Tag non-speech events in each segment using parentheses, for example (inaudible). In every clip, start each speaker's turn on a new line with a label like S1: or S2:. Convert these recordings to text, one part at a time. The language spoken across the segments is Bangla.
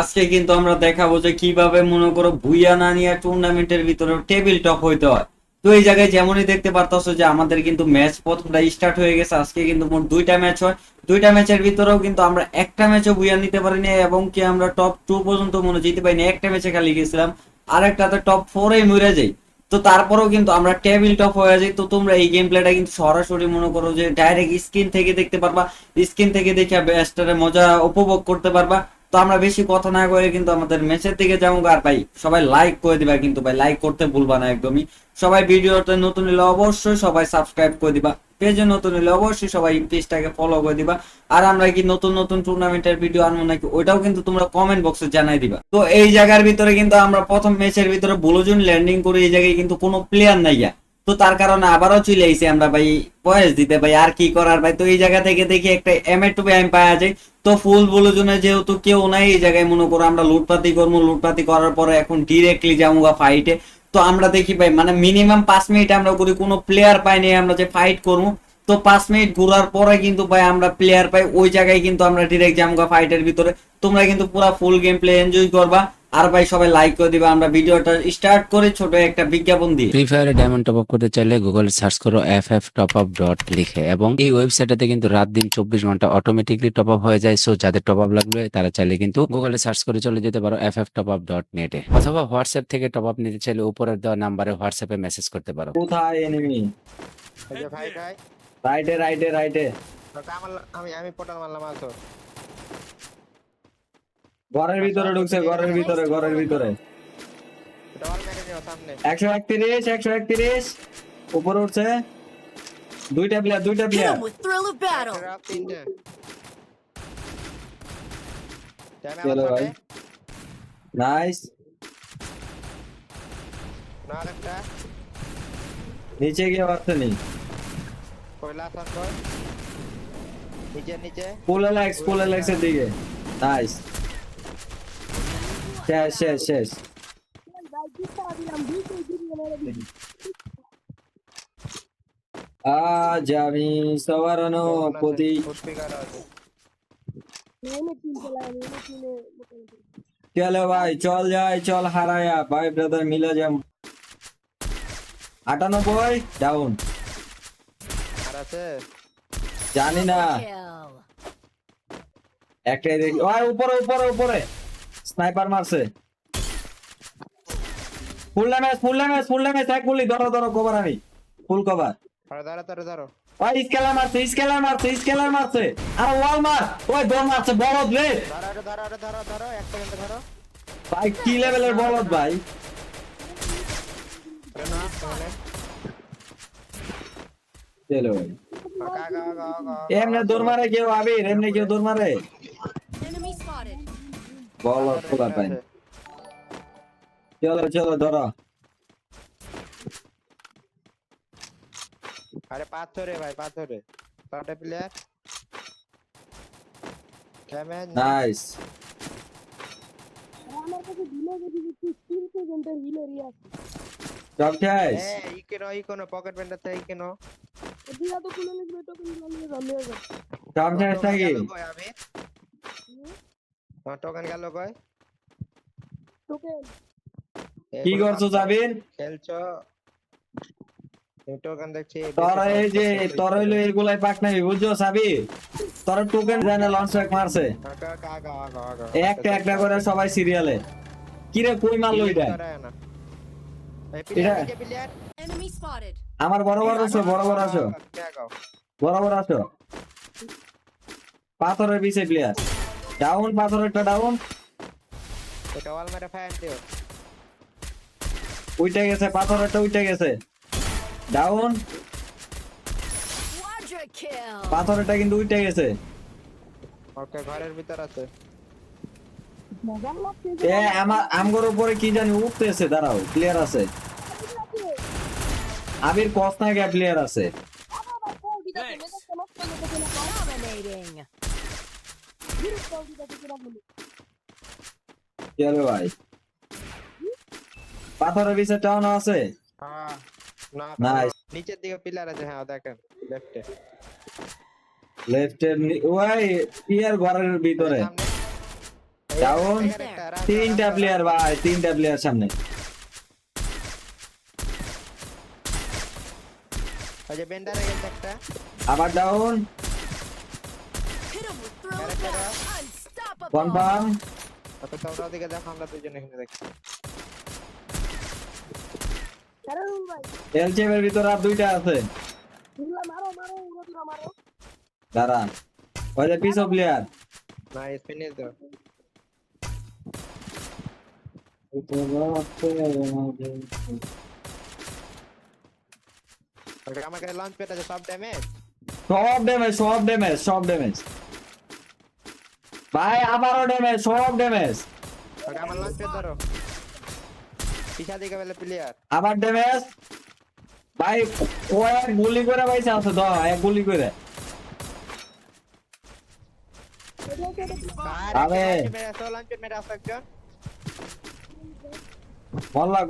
S1: আজকে কিন্তু আমরা দেখাবো যে কীভাবে মনে করো ভুইয়া নানিয়া টুর্নামেন্টের ভিতরে টেবিল টপ হইতে হয়। তো এই জায়গায় যেমনই দেখতে পারতাছো যে আমাদের কিন্তু ম্যাচ প্রথমটা স্টার্ট হয়ে গেছে, আজকে কিন্তু মোট দুইটা ম্যাচ হয়। দুইটা ম্যাচের ভিতরেও কিন্তু আমরা একটা ম্যাচও ভুইয়া নিতে পারিনি এবং কি আমরা টপ টু পর্যন্ত মনে জিতে পারিনি একটা ম্যাচে খালি গেছিলাম। আরেকটাতে টপ ফোরে মরে যাই। তো তারপরেও কিন্তু আমরা টেবিল টপ হয়ে যাই। তো তোমরা এই গেম প্লেটা কিন্তু সরাসরি মনে করো যে ডাইরেক্ট স্ক্রিন থেকে দেখতে পারবা। স্ক্রিন থেকে দেখে ব্যাস্টারে মজা উপভোগ করতে পারবা। তো আমরা বেশি কথা না করে কিন্তু আমাদের ম্যাচের দিকে যাব আর ভাই, সবাই লাইক করে দিবা কিন্তু ভাই লাইক করতে ভুলবা না একদমই। সবাই ভিডিওতে নতুন হলে অবশ্যই সবাই সাবস্ক্রাইব করে দিবা। পেজে নতুন হলে অবশ্যই সবাই পেজটাকে ফলো করে দিবা। আর আমরা কি নতুন নতুন টুর্নামেন্টের ভিডিও আনব নাকি, ওইটাও কিন্তু তোমরা কমেন্ট বক্সে জানাই দিবা। তো এই জায়গার ভিতরে কিন্তু আমরা প্রথম ম্যাচের ভিতরে বুলোজন ল্যান্ডিং করে এই জায়গায় কিন্তু কোনো প্লেয়ার নাই। তো তার কারণে আবারও চলে আইছি আমরা ভাই বয়স দিতে ভাই, আর কি করার ভাই? তো এই জায়গা থেকে দেখি একটা এম এ টু এম পাওয়া যায়। তো ফুল বুলোজনে যেহেতু কেউ নাই এই জায়গায়, মনে করো আমরা লুটপাতি করব, লুটপাতি করার পরে এখন ডিরেক্টলি যাব ফাইটে তো আমরা দেখি ভাই মানে মিনিমাম পাঁচ মিনিট আমরা করি, কোনো প্লেয়ার পাই পাইনি আমরা যে ফাইট করব। তো পাঁচ মিনিট ঘুরার পরে কিন্তু ভাই আমরা প্লেয়ার পাই, ওই জায়গায় কিন্তু আমরা ডিরেক্ট যাব ফাইটের ভিতরে। তোমরা কিন্তু পুরো ফুল গেম প্লে এনজয় করবা। আর ভাই সবাই লাইক করে দিবা। আমরা ভিডিওটা স্টার্ট করে ছোট একটা বিজ্ঞাপন দিয়ে।
S2: ফ্রি ফায়ারে ডায়মন্ড টপ আপ করতে চাইলে গুগলে সার্চ করো F F top up dot লিখে এবং এই ওয়েবসাইটে কিন্তু রাত দিন চব্বিশ ঘণ্টা অটোমেটিকলি টপ আপ হয়ে যায়। সো যাদের টপ আপ লাগবে তারা চাইলে কিন্তু গুগলে সার্চ করে চলে যেতে পারো F F top up dot নেটে অথবা হোয়াটসঅ্যাপ থেকে টপ আপ নিতে চাইলে উপরের দেওয়া নাম্বারে হোয়াটসঅ্যাপে মেসেজ করতে পারো।
S1: কোথায় এনিমি রাইটে রাইটে রাইটে
S3: আমি আমি পটাল মারলাম আসো
S1: ঘরের ভিতরে ঢুকছে ঘরের ভিতরে ঘরের ভিতরে। একশো একত্রিশ একশো একত্রিশ। উপরে উঠছে। দুইটা প্লেয়ার দুইটা প্লেয়ার চলো ভাই। নাইস নিচে গিয়ে পারছে নি।
S3: কয়লা সান কই নিচে নিচে।
S1: পুলে লাইক্স পুলে লাইক্সের দিকে। নাইস শেষ শেষ শেষ আজ আমি সবার প্রতি চলো ভাই চল যাই চল হারায়া ভাই ব্রাদার মিলে যাম আটানব্বই ডাউন জানি না. একটাই দেখি উপরে উপরে উপরে স্নাইপার মারছে। Full damage full damage full damage এক গুলি ধরো ধরো কভার আমি। ফুল কভার
S3: ধরো ধরো ধরো
S1: ওই স্কেলার মারছে স্কেলার মারছে স্কেলার মারছে। আর ওয়াল মার। ওই মারছে বলদ রে।
S3: ধরো ধরো ধরো ধরো এক সেকেন্ড ধরো
S1: ভাই কি লেভেলের বলদ ভাই? চলো এমনে দৌড় মারে কেউ আবির এমনি কেউ দৌড় মারে. বলদ খোলা পাই চলো চলো ধরো।
S3: আরে পাথরে ভাই পাথরে। পাটে প্লেয়ার ড্যামেজ
S1: নাইস সব শেষ
S3: এ ইকেনো ইকেনো পকেট ব্যান্ডার থেকে ইকেনো
S1: সব শেষ নাকি
S3: আমি আমার টোকেন গেল কই?
S1: কি করছ জাবির
S3: খেলছো? টোকেন দেখছি
S1: তোর এই যে তোর হইল এইগুলাই পাক নাই বুঝছ সাবি তোর টোকেন জানে লঞ্চ ব্যাক মারছে। একটা একটা করে সবাই সিরিয়ালে কিরে কই মারলো এটা. আমার বড় বড় আসো বড় বড় আসো। বড় বড় আসো। পাথরের পিছে প্লেয়ার ডাউন পাথরেরটা ডাউন
S3: এটা ওয়াল মেরে ফায়ার দিও।
S1: উইটে গেছে পাথরেরটা উইটে গেছে। Down
S4: kill.
S1: পাথরেরটা কিন্তু উইটে গেছে।
S3: ওকে ঘরের ভিতর আছে।
S1: এ আমার আমগর উপরে কি জানি উঠতেছে দাঁড়াও প্লেয়ার আছে। আবির কসনা গে প্লেয়ার আছে। ভাই? পাথরের পিছে টাউন আছে?
S3: হ্যাঁ না. নিচের দিকে পিলার আছে হ্যাঁ দেখেন লেফটে
S1: লেফটের ওই ইয়ার ঘরের ভিতরে।
S3: রাস্তা,
S1: তিনটা প্লেয়ার ভাই তিনটা প্লেয়ার সামনে। আবার down
S4: with thrill of
S3: Correct,
S4: battle. Unstoppable.
S1: Confirm
S3: অত তোমরা ওদিকে দেখো আমরা দুজন এখানে দেখি
S1: এলচিএম এর ভিতরে আর দুইটা আছে দাঁড়ান ওই যে পিছু প্লেয়ার
S3: না ফিনিশ দাও ওকে আমার কাছে লঞ্চ প্যাড আছে সব ড্যামেজ
S1: সব ড্যামেজ সব ড্যামেজ সব ড্যামেজ ভাই আবারও ড্যামেজ সব ড্যামেজ
S3: ওকে আমার লঞ্চ ধরো। পিছা দিকে বেলে প্লেয়ার
S1: আবার ড্যামেজ ভাই এক গুলি করে পাইছে আছে দ এক গুলি করে। বললা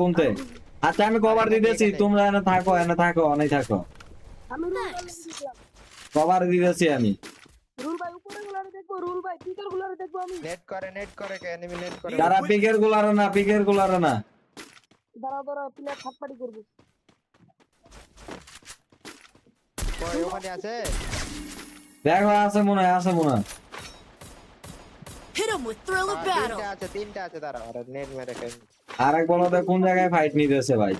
S1: আচ্ছা আমি কভার দিতেছি তোমরা এনে থাকো এনে থাকো অনেক থাকো. কভার দিতেছি আমি।
S5: রুল ভাই উপরে গুলারে দেখব রুল ভাই পিকের গুলারে দেখব আমি।
S3: নেট করে নেট করে কে এনিমি নেট করে?
S1: যারা পিকেরগুলার না পিকেরগুলার না।
S5: দাঁড়া দাঁড়া প্লেয়ার করব।
S3: কই ওখানে আছে?
S1: দেখো আছে মনে হয় আছে মনে হয়।
S4: Hit him with thrill of battle.
S3: তিনটা আছে তিনটা আছে দাঁড়া নেট মেরে
S1: আরেক বলতে কোন জায়গায় ফাইট নিতেছে ভাই?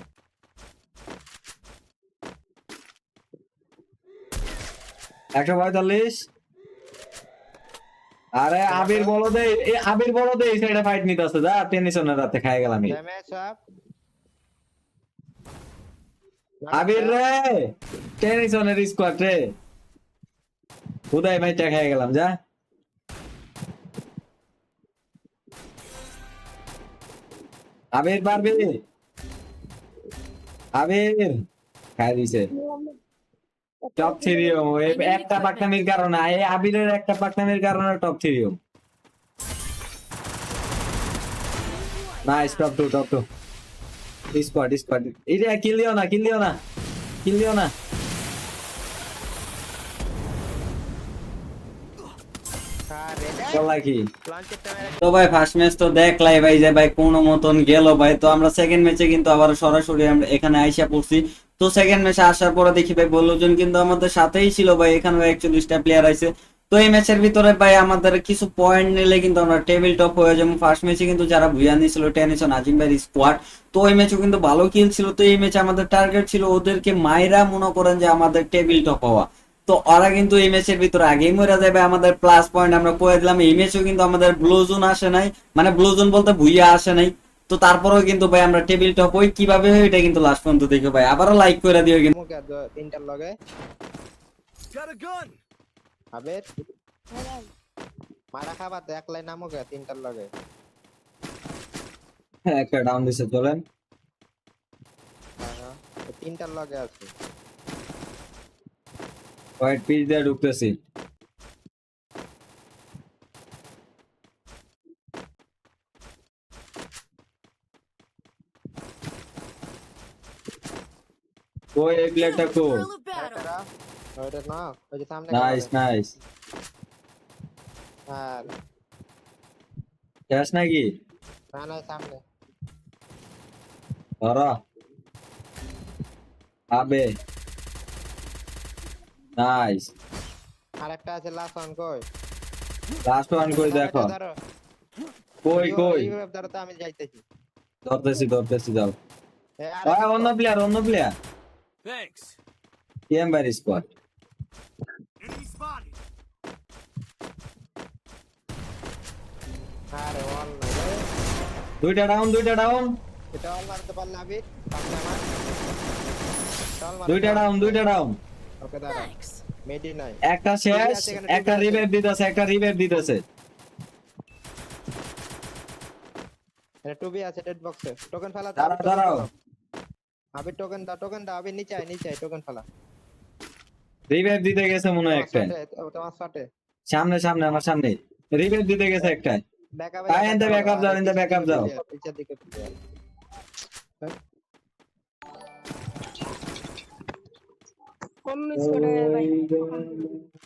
S1: একশো পঁয়তাল্লিশ? আরে আবির বলো দে এ আবির বলো দে এই সাইডে ফাইট নিতেছে যা টেনিসনের রাতে খাই গেলাম আবির রে টেনিসনের স্কোয়াড রে। কোথায় ভাইটা খাই গেলাম যা। আবির পারবি? আবির খাই দিছে। টপ একটা পাকনামির কারণে এই আবিরের একটা পাকনামির কারণে top nice top two top two squad squad kill দিও না কিল দিও না কিল দিও না। তো ভাই ফার্স্ট ম্যাচ তো দেখলাই ভাই যে ভাই কোনো মতন গেল ভাই। তো আমরা সেকেন্ড ম্যাচে কিন্তু আবার সরাসরি আমরা এখানে আইসা পড়ছি। তো সেকেন্ড ম্যাচে আসার পরে দেখি ভাই বল্লজন কিন্তু আমাদের সাথেই ছিল ভাই এখানে একচল্লিশটা প্লেয়ার আছে। তো এই ম্যাচের ভিতরে ভাই আমাদের কিছু পয়েন্ট নিলে কিন্তু আমরা টেবিল টপ হয়ে যাব। ফার্স্ট ম্যাচে কিন্তু যারা ভুয়া নিয়েছিল টেনিস নাজিম ভাইয়ের স্কোয়াড তো ওই ম্যাচও কিন্তু ভালো কিল ছিল। তো এই ম্যাচে আমাদের টার্গেট ছিল ওদেরকে মাইরা মনে করেন যে আমাদের টেবিল টপ হওয়া। তো ওরা কিন্তু এই ম্যাচের ভিতরে আগেই মরে যাবে আমাদের প্লাস পয়েন্ট আমরা করে দিলাম। এই ম্যাচেও কিন্তু আমাদের ব্লু জোন আসে নাই। মানে ব্লু জোন বলতে ভুইয়া আসে নাই। তো তারপরেও কিন্তু ভাই আমরা টেবিল টপ হই কীভাবে হয় এটা কিন্তু লাস্ট পর্যন্ত দেখো ভাই। আবারও লাইক করে দিও কিন্তু।
S3: তিনটার লগে। আবের মারা খাবার তো একলাই নামুকে তিনটার লগে।
S1: একটা ডাউন দিছে চলেন।
S3: হ্যাঁ, ওই তিনটার লগে আছে।
S1: হোয়াইট পিচ দিয়ে ঢুকতেছি। ওই এই প্লেয়ারটা কো।
S3: ওইটা না ওই যে সামনে
S1: নাইস নাইস
S3: আর
S1: শেষ নাকি?
S3: না না সামনে।
S1: ধরো। আবে। নাইস
S3: আরেকটা আছে লাস্ট ওয়ান কই?
S1: লাস্ট ওয়ান কই দেখো।
S3: ধরো।
S1: কই কই?
S3: আমি যাইতেছি।
S1: ধরতেছি ধরতেছি যাও। অন্য প্লেয়ার অন্য player
S6: Thanks.
S1: TM bye
S6: Enemy spotted.
S3: আরে ওয়াল
S1: দুইটা ডাউন দুইটা ডাউন
S3: এটা ওয়াল মারতে পারলে আবি সামনে আমার
S1: দুইটা ডাউন দুইটা ডাউন
S3: ওকে দাঁড়া মেডি নাই
S1: একটা শেষ একটা রিভাইভ দিতেছে একটা রিভাইভ দিতেছে।
S3: এটা টুবি আছে ডেড বক্সে টোকেন ফেলা
S1: দাঁড়াও, দাঁড়াও।
S3: আবি টোকেন দাও টোকেন দাও আবি নিচে আয় নিচে আয় টোকেন ফেলা।
S1: রিভাইভ দিতে গেছে মনে হয় একটা
S3: তোমার শটে
S1: সামনে সামনে আমার সামনে। রিভাইভ দিতে গেছে একটা
S3: ব্যাকআপ দিকে
S5: স্কোয়াডে ভাই।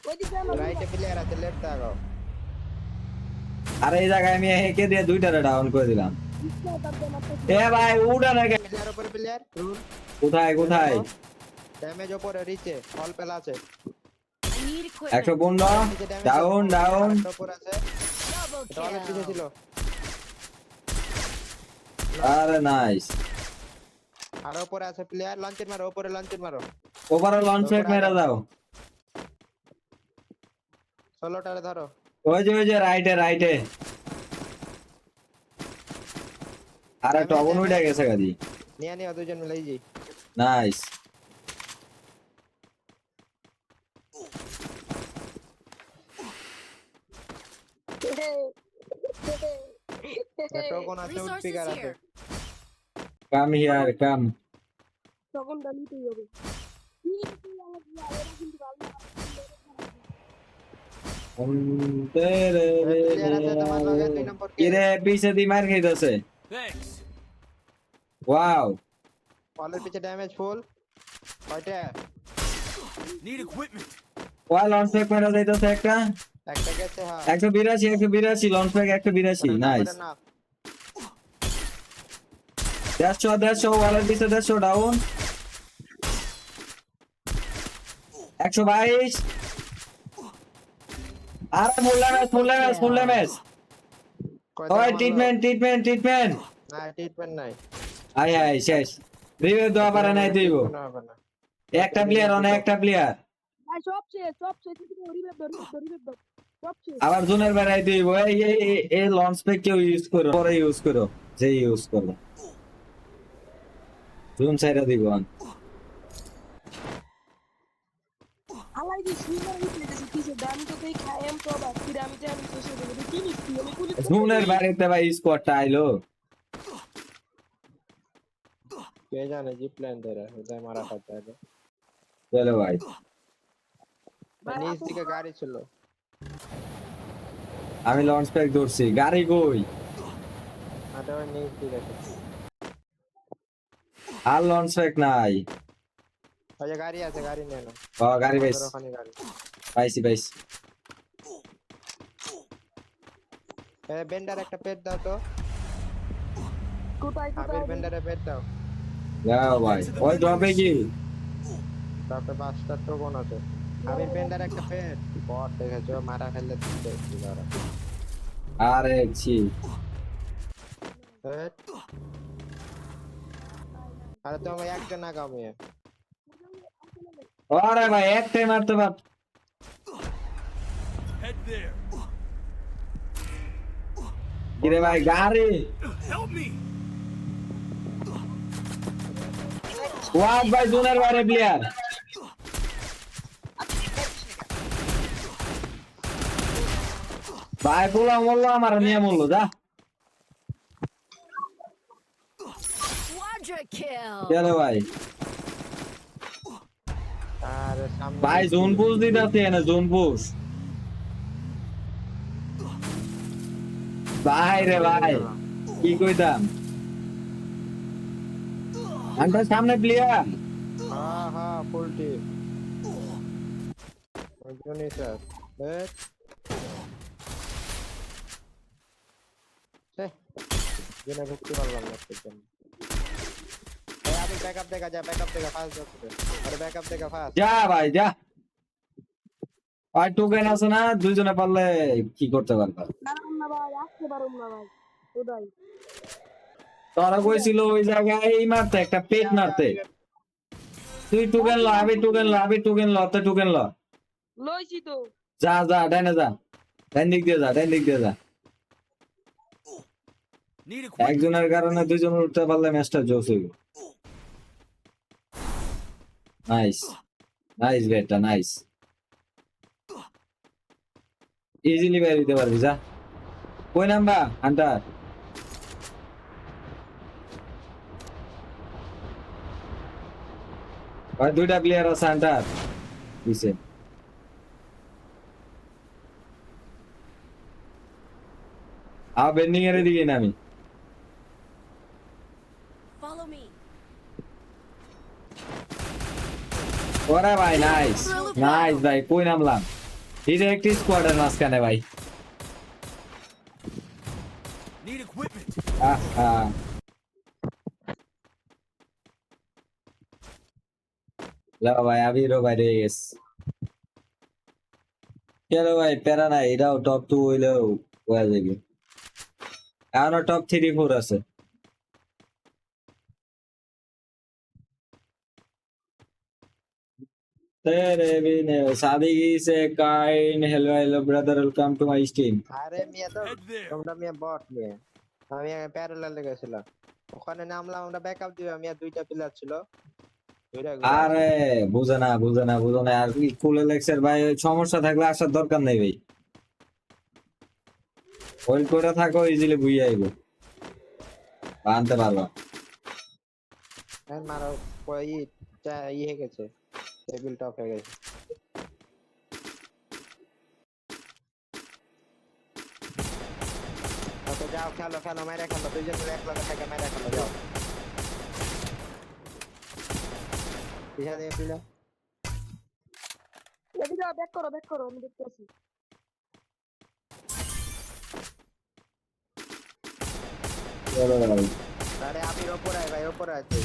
S5: ওইদিকে আমার
S3: রাইটে প্লেয়ার আছে লেফটে আগাও।
S1: আর এই জায়গায় আমি একে দিয়ে দুইটারে ডাউন করে দিলাম। এ ভাই উড়া না
S3: প্লেয়ার উপরে প্লেয়ার
S1: কোথায় কোথায়?
S3: ড্যামেজ উপরে রিচে অল পেলা আছে।
S4: I need
S1: একশো
S4: equipment.
S1: পনেরো।
S3: নিচে damage
S1: ডাউন ডাউন
S3: উপরে আছে।
S4: Double
S3: পিছে ছিল।
S1: আরে নাইস
S3: আর উপরে আছে প্লেয়ার লঞ্চের মারো উপরে লঞ্চের মারো।
S1: ওভারে লঞ্চ প্যাড মেরে দাও।
S3: ষোলোটারে ধরো।
S1: ওই যে ওই যে রাইটে রাইটে আরে টগন উঠে গেছে গাড়ি।
S3: নিয়ে নিও দুজন মিলে ইজি
S1: নাইস। (laughs)
S3: টোকন আছে উঠপিকার আছে.
S1: Come here come.
S5: তখন ডালিতেই হবে। কিন্তু আমার এরা কিন্তু ভালো না।
S3: প্লেয়ার আছে তোমার লগে দুই নম্বর কে?
S1: কিরে পিছে দি মার খাইতেছে. ওয়াও
S3: অলের পিছে ড্যামেজ ফুল কয়টা
S6: Need equipment.
S1: ওয়া লঞ্চ প্যাক মেরে যাইতেছে একটা।
S3: একটা গেছে হ্যাঁ।
S1: একশো বিরাশি একশো বিরাশি লঞ্চ প্যাক একশো বিরাশি নাইস
S3: না
S1: দেড়শো দেড়শো ওয়ালের পিছে দেড়শো ডাউন একশো বাইশ। আরে full damage full damage full damage ওই ট্রিটমেন্ট ট্রিটমেন্ট ট্রিটমেন্ট
S3: না ট্রিটমেন্ট নাই।
S1: আয় আয় শেষ। রিভিউ দেওয়া পারে নাই দিব একটা প্লেয়ার অনেক একটা প্লেয়ার
S5: ভাই
S1: আবার জুনের বেড়াই দিব এই এই লঞ্চ প্যাক কেউ ইউজ করো পরে ইউজ করো যে ইউজ করো জুন সাইডে দিব
S5: আলাই যে সুন্দর হইছে যে কিসে দাম তো দেই খাইম তো বা ফির আমি যে আমি শেষ হয়ে যাবে কি নিচ্ছি আমি কুলি
S1: জুনের বাড়িতে ভাই স্কোয়াডটা আইলো
S3: কে জানে জি প্ল্যান ধরে ওদের মারা খাতে হবে
S1: চলো ভাই
S3: নিচ দিকে গাড়ি ছিল
S1: আমি লঞ্চ প্যাক ধরছি গাড়ি কই
S3: আর ওই নিচ দিকে।
S1: আর লঞ্চ প্যাক নাই
S3: যে গাড়ি আছে গাড়ি নিয়ে নাও
S1: ও গাড়ি পাইছি পাইছি পাইছি
S3: এ বেন্ডার একটা পেট দাও তো
S5: কোথায় কোথায়
S3: বেন্ডারে পেট দাও
S1: যাও ভাই ওই ড্রপে কি?
S3: তারপরে পাঁচটা টোকন আছে। একটা পেট বট দেখেছ? মারা ফেললে
S1: আরে ছি।
S3: পেট আরে তুমি একজন আগাও মেয়ে
S1: আরে ভাই একটাই মারতে পার কিরে ভাই গাড়ি? ওয়াজ ভাই জুনের বাইরে প্লেয়ার ভাই পোলা মরলো আমার নিয়ে মরলো যা
S4: Quadra kill.
S1: চলো ভাই
S3: আর সামনে
S1: ভাই জোন পুশ দিতে না জোন পুশ ভাই রে ভাই কি কইতাম আন্টার সামনে প্লেয়ার
S3: হ্যাঁ হ্যাঁ ফুল টিম ওজনই স্যার জেনে ঢুকতে পারলাম না এই আমি ব্যাকআপ দেখা যা ব্যাকআপ দেখা ফাস্ট যাচ্ছে আরে ব্যাকআপ দেখা ফাস্ট
S1: যা ভাই যা। আর টোকেন আছে না দুইজনে পারলে কি করতে পারবা?
S5: পারুম না ভাই আসতে পারুম না ভাই। কোথায়
S1: তোরা কইছিল ওই জায়গায় এই মারতে একটা পেট মারতে। তুই টোকেন ল আমি টোকেন ল আমি টোকেন ল তো টোকেন ল।
S5: লইছি তো।
S1: যা যা ডাইনে যা। ডাইন দিক দিয়ে যা ডাইন দিক দিয়ে যা। একজনের কারণে দুইজন উঠতে পারলে ম্যাচটা জোস হইব। নাইস নাইস বেটা নাইস ইজিলি বের দিতে পারবি যা। কই নাম্বা হান্টার ভাই দুইটা প্লেয়ার আছে হান্টার দিছে। আ বেন্ডিং এর দিকে নামি।
S4: Follow me.
S1: ওরে ভাই নাইস নাইস ভাই কই নামলাম? ডিরেক্ট স্কোয়াডের মাঝখানে ভাই. আহা। লাগা ভাই আবিরও বাইরে গেছে কেন ভাই প্যারা নাই এটাও টপ টু হইলেও হয়ে যাবে এখনও টপ থ্রি ফোর আছে তেরে বিনে সাদিকি সে কাইন hello hello brother welcome to my stream
S3: আরে মিয়া তো তোমরা মিয়া বট মিয়া আমি প্যারালালে গেছিলাম ওখানে নামলাম আমরা ব্যাকআপ দিবে মিয়া দুইটা প্লেয়ার ছিল
S1: আরে বুঝে না বুঝে না বুঝে না। আর কি কুলে লেক্সের ভাই সমস্যা থাকলে আসার দরকার নেই ভাই। হোল্ড করে থাকো ইজিলি বুঝে আইবো। আনতে পারবা
S3: মারো প- ই চা- ই হয়ে গেছে টেবিল টপ হয়ে গেছে। যাও খেলো খেলো মেরে খেলো দুইজন মিলে এক লগে থেকে মেরে খেলো যাও। পিছা দিয়ে পিলা
S5: এদিকে ব্যাক করো ব্যাক করো আমি দেখতে আছি
S1: চলো ভাই।
S3: আরে আবির ওপরে আয় ভাই ওপরে আছে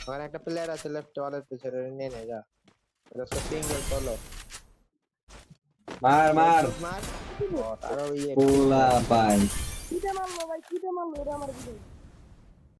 S3: ওখানে একটা প্লেয়ার আছে লেফট ওয়ালের পিছনে নিয়ে নে যা। এটা সিঙ্গেল সলো
S1: মার মার।
S3: মার। আর ইয়ে।
S1: পোলা পাই।
S5: কিতে মারলো ভাই কিতে মারলো এটা আমার দিকে